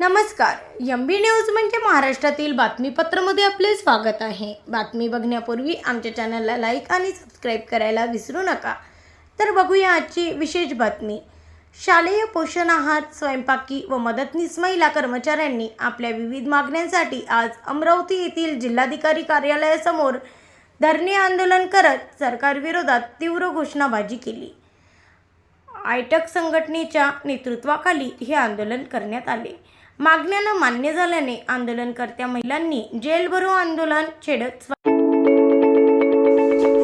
नमस्कार. एम बी न्यूज म्हणजे महाराष्ट्रातील बातमीपत्रामध्ये आपले स्वागत आहे. बातमी बघण्यापूर्वी आमच्या चॅनलला लाईक आणि सबस्क्राईब करायला विसरू नका. तर बघूया आजची विशेष बातमी. शालेय पोषण आहार स्वयंपाकी व मदतनीस महिला कर्मचाऱ्यांनी आपल्या विविध मागण्यांसाठी आज अमरावती येथील जिल्हाधिकारी कार्यालयासमोर धरणे आंदोलन करत सरकारविरोधात तीव्र घोषणाबाजी केली. आयटक संघटनेच्या नेतृत्वाखाली हे आंदोलन करण्यात आले. मागण्यांना मान्य झाल्याने आंदोलनकर्त्या महिलांनी जेल भरो आंदोलन छेडत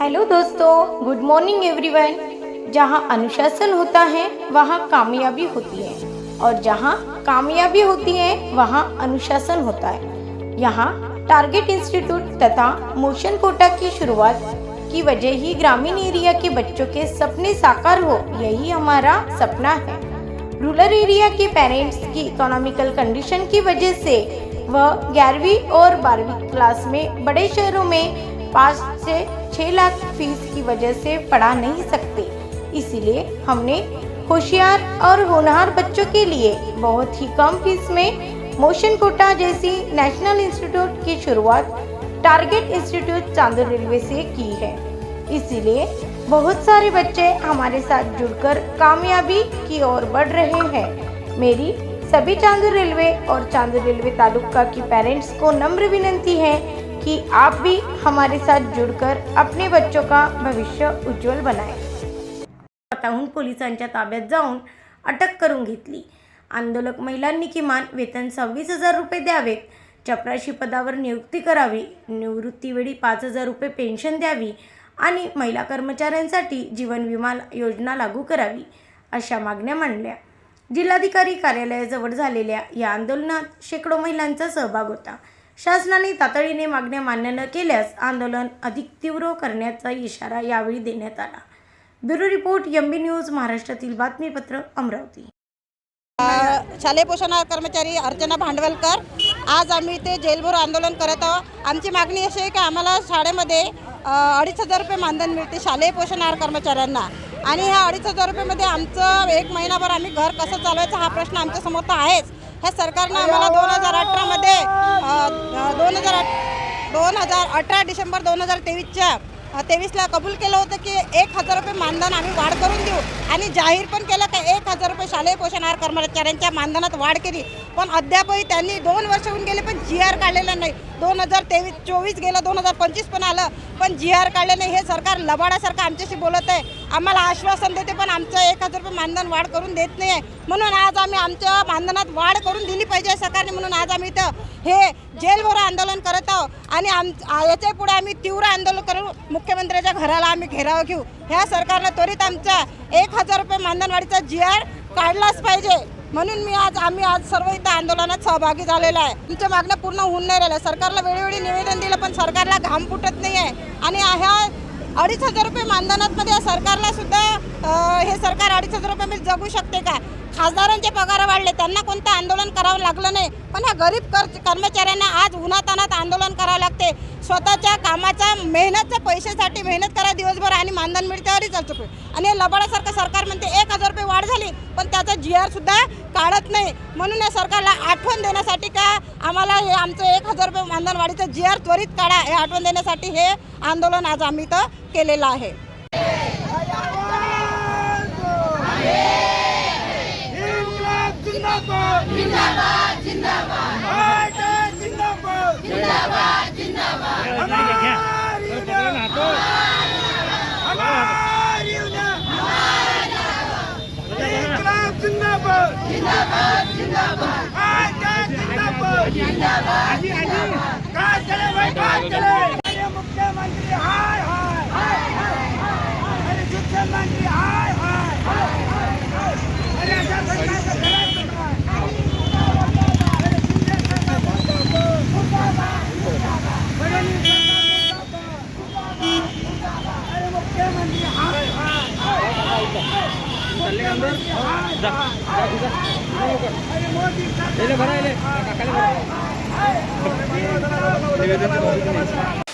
हेलो दोस्तों गुड मॉर्निंग एवरीवन जहां अनुशासन होता है वहां कामयाबी होती है। और जहां कामयाबी होती है वहां अनुशासन होता है। यहाँ टारगेट इंस्टीट्यूट तथा मोशन कोटा की शुरुआत की वजह ही ग्रामीण एरिया के बच्चों के सपने साकार हो यही हमारा सपना है। रूरल एरिया के पेरेंट्स की इकोनॉमिकल कंडीशन की वजह से वह ग्यारहवीं और बारहवीं क्लास में बड़े शहरों में पाँच से छः लाख फ़ीस की वजह से पढ़ा नहीं सकते। इसीलिए हमने होशियार और होनहार बच्चों के लिए बहुत ही कम फ़ीस में मोशन कोटा जैसी नेशनल इंस्टीट्यूट की शुरुआत टारगेट इंस्टीट्यूट चांदर रेलवे से की है। इसीलिए बहुत सारे बच्चे हमारे साथ जुड़कर कामयाबी की ओर बढ़ रहे हैं। मेरी सभी चांदूर रेलवे और चांदूर रेलवे तालुका की पेरेंट्स को नम्र विनती है कि आप भी हमारे साथ जुड़कर अपने बच्चों का भविष्य उज्ज्वल बनाएं। स्वतःहून पोलिसांच्या ताब्यात जाऊन अटक करून घेतली. आंदोलक महिलांनी किमान वेतन सव्वीस हजार रुपये द्यावेत. चपराशी पदावर नियुक्ती करावी. निवृत्तीवेळी पाच हजार रुपये पेन्शन द्यावी. आणि महिला कर्मचाऱ्यांसाठी जीवन विमा योजना लागू करावी अशा मागण्या मांडल्या. जिल्हाधिकारी कार्यालयाजवळ झालेल्या या आंदोलनात शेकडो महिलांचा सहभाग होता. शासनाने तातडीने मागण्या मान्य न केल्यास आंदोलन अधिक तीव्र करण्याचा इशारा यावेळी देण्यात आला. Bureau report M B B news महाराष्ट्रातील बातमीपत्र अमरावती. शालेय पोषण कर्मचारी अर्चना भांडवलकर. आज आम्ही ते जेलभर आंदोलन करत आहोत. आमची मागणी अशी आहे की आम्हाला शाळेमध्ये अडीच हजार रुपये मानधन मिळते शालेय पोषण आहार कर्मचाऱ्यांना. आणि ह्या अडीच हजार रुपयेमध्ये आमचं एक महिनाभर आम्ही घर कसं चालवायचं हा प्रश्न आमच्यासमोर तर आहेच. ह्या सरकारनं आम्हाला दोन हजार अठरामध्ये दोन हजार दोन हजार अठरा डिसेंबर दोन हजार तेवीसच्या तेवीसला कबूल केलं होतं की एक हजार रुपये मानधन आम्ही वाढ करून देऊ. आणि जाहीर पण केलं का एक हजार रुपये शालेय पोषण आहार कर्मचाऱ्यांच्या मानधनात वाढ केली. पण अद्यापही त्यांनी दोन वर्ष होऊन गेले पण जी आर काढलेला नाही. दोन हजार तेवीस चोवीस गेलं दोन हजार पंचवीस पण आलं. पण जी आर काढले नाही हे सरकार लबाडासारखं आमच्याशी बोलत आहे. आम्हाला आश्वासन देते पण आमचं एक हजार रुपये मानधन वाढ करून देत नाही आहे. म्हणून आज आम्ही आमच्या मानधनात वाढ करून दिली पाहिजे सरकारने. म्हणून आज आम्ही इथं हे जेलवर आंदोलन करत आहोत. आणि आम याच्यापुढे आम्ही तीव्र आंदोलन करू. मुख्यमंत्र्याच्या घराला आम्ही घेराव घेऊ. ह्या सरकारनं त्वरित आमचा एक हजार रुपये मानधनवाडीचा जी आर काढलाच पाहिजे. म्हणून मी आज आम्ही आज सर्व इथं आंदोलनात सहभागी झालेलो आहे. तुमच्या मागण्या पूर्ण होऊन नाही राहिल्या सरकारला वेळोवेळी निवेदन दिलं पण सरकारला घाम फुटत नाही आहे आणि ह्या अडीच हजार रुपये मानधनातमध्ये सरकारला सुद्धा हे सरकार अडीच हजार रुपये जगू शकते का? खासदारांचे पगार वाढले त्यांना कोणतं आंदोलन करावं लागलं नाही. पण ह्या गरीब कर कर्मचाऱ्यांना आज उन्हातानात आंदोलन करावं लागते. स्वतःच्या कामाचा मेहनतच्या पैशासाठी मेहनत करा दिवसभर आणि मानधन मिळते अडीच हजार रुपये. आणि हे लबाडासारखं सरकार म्हणते एक हजार रुपये वाढ झाली पण त्याचा जी आर सुद्धा काढत नाही. म्हणून या सरकारला आठवण देण्यासाठी का आम्हाला हे आमचं एक हजार रुपये मानधन वाढीचं जी आर त्वरित काढा हे आठवण देण्यासाठी हे आंदोलन आज आम्ही इथं केलेलं आहे. जिंदाबाद जिंदाबाद. जिंदाबाद जिंदाबाद जिंदाबाद जिंदाबाद हमारी उन्नत हमारी उन्नत इन्कलाब जिंदाबाद जिंदाबाद जिंदाबाद जिंदाबाद जिंदाबाद काय चले भाई काय चले. मुख्यमंत्री हाय हाय. अरे मुख्यमंत्री हाय हाय. अरे अशा सरकारचं करायचं काय? अरे मुख्यमंत्री हाय हाय. अरे मोदी सरकार